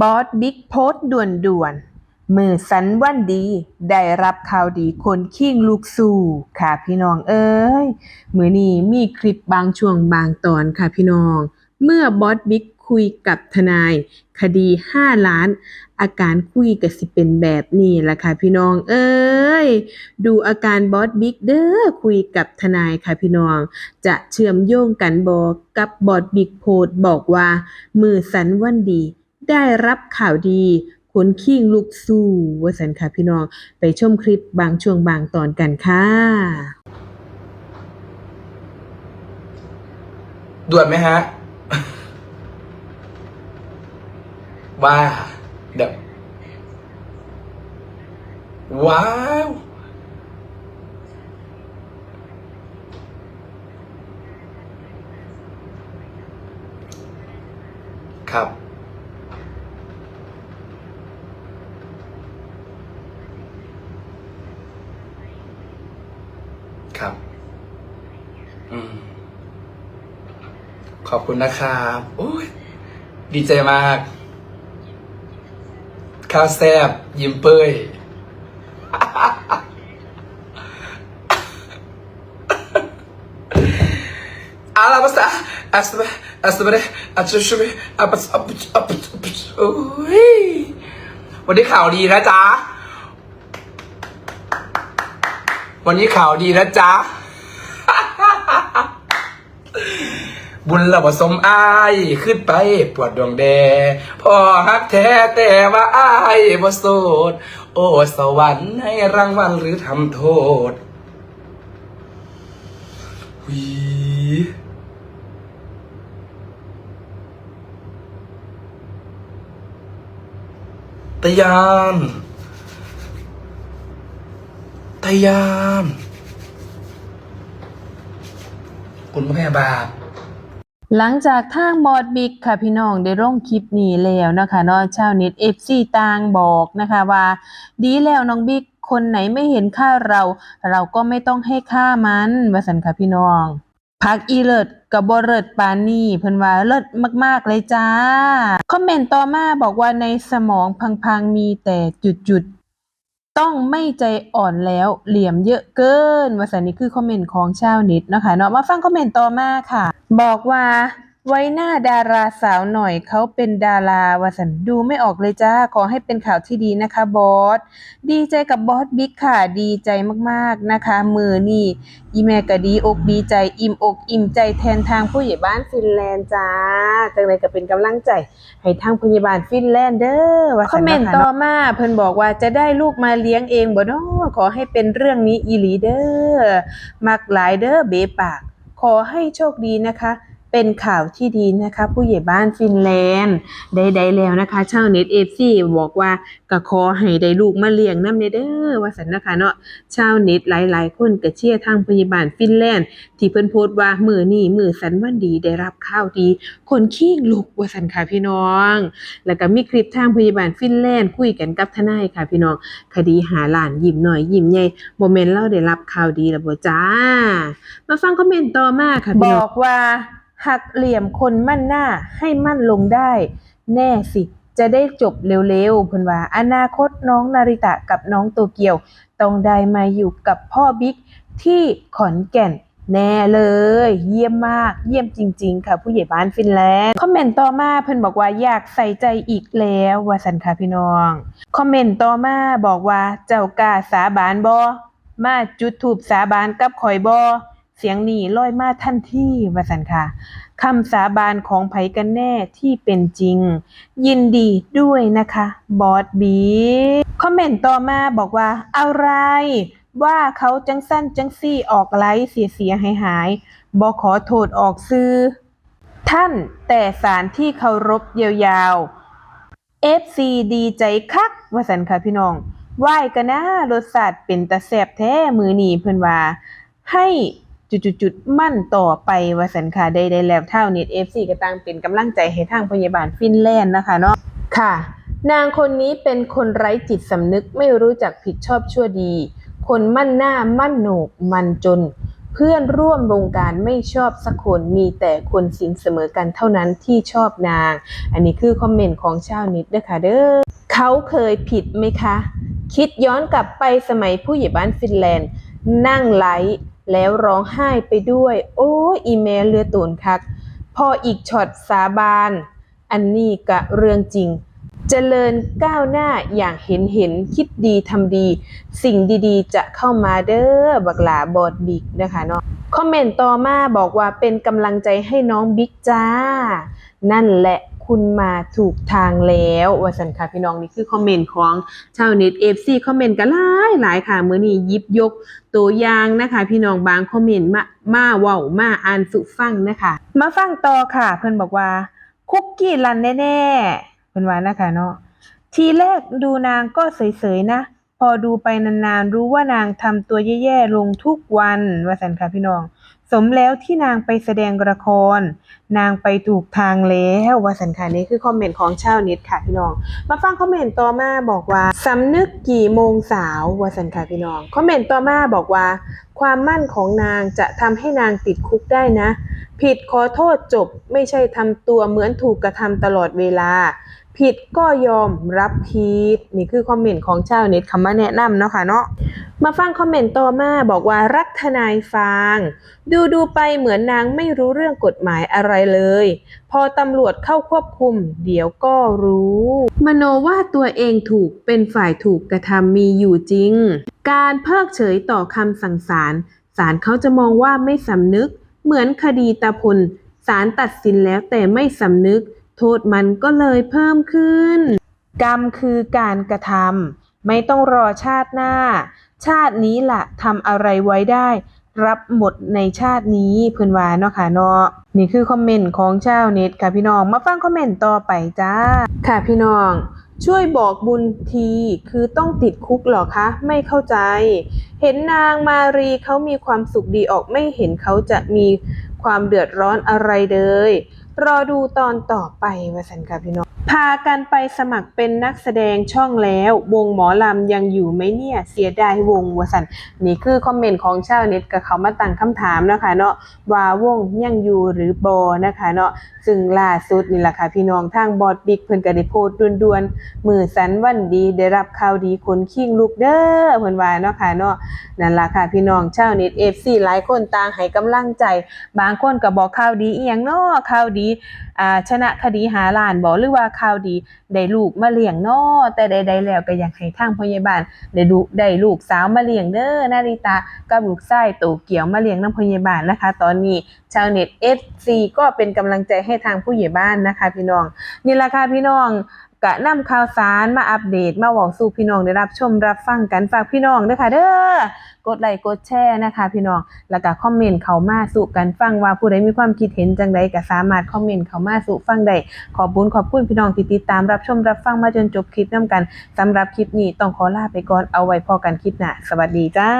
บอสบิ๊กโพสต์ด่วนๆมือสันวันดี ได้รับข่าวดีคนขิ้งลูกสู่ค่ะพี่น้องเอ้ย มือนี้มีคลิปบางช่วงบางตอนค่ะพี่น้อง เมื่อบอสบิ๊กคุยกับทนาย คดี 5 ล้าน อาการคุยก็สิเป็นแบบนี้ล่ะค่ะพี่น้อง เอ้ย ดูอาการบอสบิ๊กเด้อคุยกับทนายค่ะพี่น้อง จะเชื่อมโยงกันบอกกับบอสบิ๊กโพสต์บอกว่า มือสันวันดี ได้รับข่าวดีขนขิงลูกสู่ว่าสันค่ะพี่น้อง ไปชมคลิปบางช่วงบางตอนกันค่ะด่วนไหมฮะ ว่าเดี๋ยวว้าว ครับ ครับ อืม ขอบคุณนะครับโอ้ยดีใจมาก ข้าวแซบยิ้มเป้ยอาลาภาษาอัสบะอัสบะอัจฉริอัปอัปอัปอัปโอ้ยวันนี้ข่าวดีนะจ๊ะ วันนี้ข่าวดีนะจ๊ะ บุญละบสมอายขึ้นไปปวดดวงแดพอฮักแท้แต่ว่าอายบ่โสด โอ้สวรรค์ให้รางวัลหรือทำโทษวีตะยาน ตยานคุณพยาบาลหลังจากทางบอสบิ๊กค่ะพี่น้องได้ลงคลิปนี้แล้วนะคะเนาะชาวเน็ต FC ต่างบอกนะคะว่า ดีแล้วน้องบิ๊กคนไหนไม่เห็นค่าเรา เราก็ไม่ต้องให้ค่ามันว่าสันค่ะพี่น้องพักอีเลิศกับบเลิศปานนี่เพิ่นว่าเลิศมาก ๆ เลยจ้า คอมเมนต์ต่อมาบอกว่าในสมองพัง ๆ มีแต่จุด ๆ ต้องไม่ใจอ่อนแล้วเหลี่ยมเยอะเกินว่าสันนี้คือคอมเมนต์ของชาวเน็ตนะคะเนาะมาฟังคอมเมนต์ต่อมาค่ะ บอกว่า ไว้หน้าดาราสาวหน่อยเขาเป็นดาราวาสันดูไม่ออกเลยจ้า ขอให้เป็นข่าวที่ดีนะคะบอส ดีใจกับบอสบิ๊กค่ะ ดีใจมากๆนะคะ มือนี่อีแม่ก็ดีอกดีใจอิ่มอกอิ่มใจแทนทางผู้ใหญ่บ้านฟินแลนด์จ้าจังไรก็เป็นกำลังใจ ให้ทางพยาบาลฟินแลนด์เด้อว่าคอมเมนต์ต่อมาเพิ่นบอกว่าจะได้ลูกมาเลี้ยงเองบ่เนาะขอให้เป็นเรื่องนี้อีหลีเด้อมักหลายเด้อเบปาก ขอให้โชคดีนะคะ เป็นข่าวที่ดีนะคะ ผู้ใหญ่บ้านฟินแลนด์ได้ได้แล้วนะคะ ชาวเน็ตเอฟซีบอกว่าก็ขอให้ได้ลูกมาเลี้ยงน้ำเด้อว่าสันนะคะเนาะชาวเน็ตหลาย ๆ คนก็เชียร์ทางพยาบาลฟินแลนด์ ที่เพิ่นโพสต์ว่ามือนี้มือสันวันดีได้รับข่าวดี คนขี้ลูกว่าสันค่ะพี่น้อง แล้วก็มีคลิปทางพยาบาลฟินแลนด์คุยกันกับทนายค่ะพี่น้อง คดีหาหลานยิ้มหน่อยยิ้มใหญ่บ่แม่นเราได้รับข่าวดีแล้วบ่จ้า มาฟังคอมเมนต์ต่อมาค่ะพี่น้องบอกว่า หักเหลี่ยมคนมั่นหน้าให้มั่นลงได้ แน่สิจะได้จบเร็วๆเพิ่นว่า อนาคตน้องนาริตะกับน้องโตเกียว ต้องได้มาอยู่กับพ่อบิ๊กที่ขอนแก่นแน่เลย เยี่ยมมากเยี่ยมจริง ๆ ค่ะ ผู้ใหญ่บ้านฟินแลนด์คอมเมนต์ต่อมาเพิ่นบอกว่าอยากใส่ใจอีกแล้วว่าสันค่ะพี่น้องคอมเมนต์ต่อมาบอกว่าเจ้ากาสาบานบ่มาจุดถูปสาบานกับข่อยบ่เสียงนี้ลอยมาทันทีว่าสันค่ะคำสาบานของไผกันแน่ที่เป็นจริง ยินดีด้วยนะคะบอสบีคอมเมนต์ต่อมาบอกว่า อะไร ว่าเขาจังสั้นจังซี่ออกไลฟ์เสียเสียหายหายบอขอโทษออกซื้อ ท่านแต่สารที่เคารพยาวๆ FC ดีใจคักว่าสันค่ะพี่น้องไหวกันนะรสชาติเป็นตาแซ่บแท้มือหนีเพิ่นว่าให้ จุดๆมั่นต่อไปว่าสันค่ะได้ได้แล้วเท่าเน็ต FC ก็ตั้งเป็นกำลังใจให้ทางพยาบาลฟินแลนด์นะคะเนาะค่ะ นางคนนี้เป็นคนไร้จิตสำนึกไม่รู้จักผิดชอบชั่วดี คนมั่นหน้ามั่นโหนกมันจน เพื่อนร่วมวงการไม่ชอบสักคนมีแต่คนสินเสมอกันเท่านั้นที่ชอบนาง อันนี้คือคอมเมนต์ของชาวเน็ตเด้อค่ะเด้อเขาเคยผิดไหมคะ คิดย้อนกลับไปสมัยผู้ใหญ่บ้านฟินแลนด์นั่งไลฟ์ แล้วร้องไห้ไปด้วย โอ้อีเมลเรือตูนคัก พออีกช็อตสาบาน อันนี้กะเรื่องจริงเจริญก้าวหน้าอย่างเห็นเห็นคิดดีทำดี สิ่งดีๆ จะเข้ามาเด้อบักหลาบอดบิ๊กนะคะเนาะคอมเมนต์ต่อมาบอกว่าเป็นกำลังใจให้น้องบิ๊กจ้า นั่นแหละ คุณมาถูกทางแล้วว่าสันค่ะพี่น้องนี่คือคอมเมนต์ของชาวเน็ตเอฟซีคอมเมนต์กันหลายหลายค่ะมื้อนี้ยิบยกตัวอย่างนะคะ พี่น้องบางคอมเมนต์มามาเว้ามาอ่านสุฟังนะคะ มาฟังต่อค่ะ เพิ่อนบอกว่า คุกกี้รันแน่ๆเพิ่นว่านะคะเนาะทีแรกดูนางก็เฉยๆนะ พอดูไปนานๆรู้ว่านางทำตัวแย่ๆลงทุกวันว่าสันค่ะพี่น้อง สมแล้วที่นางไปแสดงละคร นางไปถูกทางแล้วว่าสันค่ะนี่คือคอมเมนต์ของชาวเน็ตค่ะพี่น้อง มาฟังคอมเมนต์ต่อมาบอกว่าสำนึกกี่โมงสาวว่าสันค่ะพี่น้อง คอมเมนต์ต่อมาบอกว่า ความมั่นของนางจะทำให้นางติดคุกได้นะ ผิดขอโทษจบไม่ใช่ทำตัวเหมือนถูกกระทำตลอดเวลา ผิดก็ยอมรับผิดนี่คือคอมเมนต์ของชาวเน็ตคำมาแนะนำเนาะค่ะเนาะมาฟังคอมเมนต์ต่อมาบอกว่ารักทนายฟาง ดูดูไปเหมือนนางไม่รู้เรื่องกฎหมายอะไรเลย พอตำรวจเข้าควบคุม เดี๋ยวก็รู้ มโนว่าตัวเองถูกเป็นฝ่ายถูกกระทำมีอยู่จริง การเพิกเฉยต่อคำสั่งศาลศาลเขาจะมองว่าไม่สำนึก เหมือนคดีตาพลศาลตัดสินแล้วแต่ไม่สำนึก ทษมันก็เลยเพิ่มขึ้น กรรมคือการกระทำไม่ต้องรอชาติหน้า ชาตินี้ล่ะทำอะไรไว้ได้ รับหมดในชาตินี้เพิ่อนวาเนาะค่ะเนาะนี่คือคอมเมนต์ของชาวเน็ตค่ะพี่น้องมาฟังคอมเมนต์ต่อไปจ้า ค่ะพี่น้องช่วยบอกบุญทีคือต้องติดคุกหรอคะ ไม่เข้าใจ เห็นนางมารีเขามีความสุขดีออกไม่เห็นเขาจะมีความเดือดร้อนอะไรเลย รอดูตอนต่อไปวาสันค่ะพี่น้อง พากันไปสมัครเป็นนักแสดงช่องแล้ว วงหมอลำยังอยู่ไหมเนี่ย เสียดายวงวาสันนี่คือคอมเมนต์ของชาวเน็ตกับเขามาตั้งคำถามนะคะเนาะว่าวงยังอยู่หรือบอนะคะเนาะซึ่งล่าสุดนี่แหละค่ะพี่น้องทางบอดบิ๊กเพิ่นก็ได้โพสต์ด่วนๆมือสันวันดีได้รับข่าวดีคนคิงลูกเด้อเพิ่นว่าเนาะค่ะเนาะ นั่นล่ะค่ะพี่น้องชาวเน็ต FC หลายคนต่างให้กำลังใจ บางคนก็บอกข่าวดีเอียงเนาะข่าวดีอ่าชนะคดีหาล้านบ่หรือว่าข่าวดีได้ลูกมาเลี้ยงเนาะแต่ใดๆแล้วก็อยากให้ทางพยาบาลได้ลูกได้ลูกสาวมาเลี้ยงเด้อนาริตากับลูกชายโตเกียวมาเลี้ยงนำพยาบาลนะคะ ตอนนี้ชาวเน็ต FC ก็เป็นกำลังใจให้ทางผู้ใหญ่บ้านนะคะ พี่น้องนี่ล่ะค่ะพี่น้อง ก็นำข่าวสารมาอัปเดตมาเว้าสู่พี่น้องได้รับชมรับฟังกันฝากพี่น้องด้อค่ะเด้อกดไลค์กดแชร์นะคะ พี่น้องแล้วก็คอมเมนต์เข้ามาสู่กันฟังว่าผู้ใดมีความคิดเห็นจังใดก็สามารถคอมเมนต์เข้ามาสู่ฟังได้ขอบุญขอบคุณพี่น้องที่ติดตามรับชมรับฟังมาจนจบคลิปนํกันสำหรับคลิปนี้ต้องขอลาไปก่อนเอาไว้พอกันคลิปหน้าสวัสดีจ้า